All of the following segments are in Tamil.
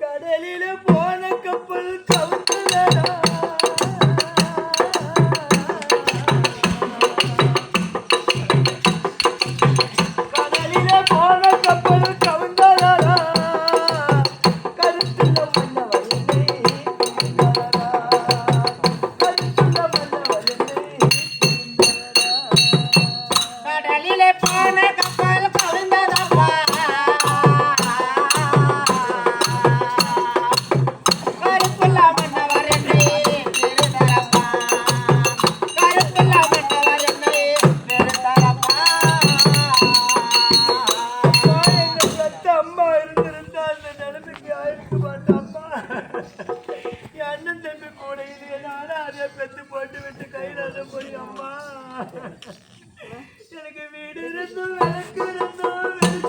கடலில போன கப்பல் வீடு இருந்தும்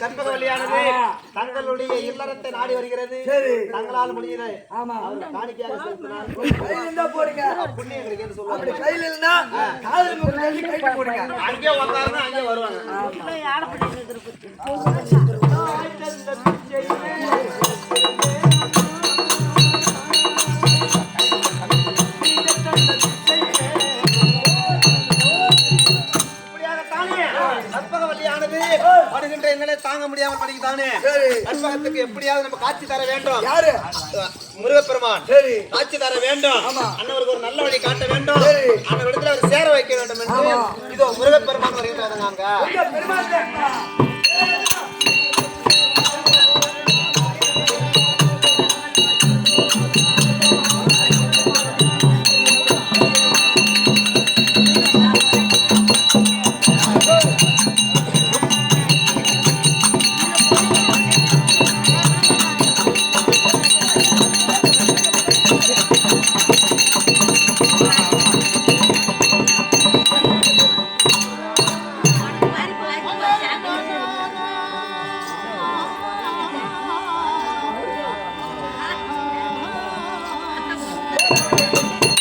கற்பகவல்லியானது தங்களுடைய இல்லறத்தை நாடி வருகிறது. சரி. தங்களால் முடிகிறது ஆமா. அவர் காணிக்கையாக இருந்தா போடுங்க. புண்ணியம் சொல்லுவாங்க கையில இருந்தா காதல் போடுங்க. அங்கே உட்காருன்னா அங்கே வருவாங்க. எங்களை தாங்க முடியாமல் படிக்கத்தானே சரி. கற்பகத்துக்கு எப்படியாவது நம்ம காட்சி தர வேண்டும். யாரு? முருகப்பெருமான். சரி. காட்சி தர வேண்டும். அண்ணவருக்கு ஒரு நல்ல வழி காட்ட வேண்டும். அந்த இடத்துல அவர் சேர வைக்க வேண்டும் என்று. இதோ முருகப்பெருமான் வருகின்றாங்க Música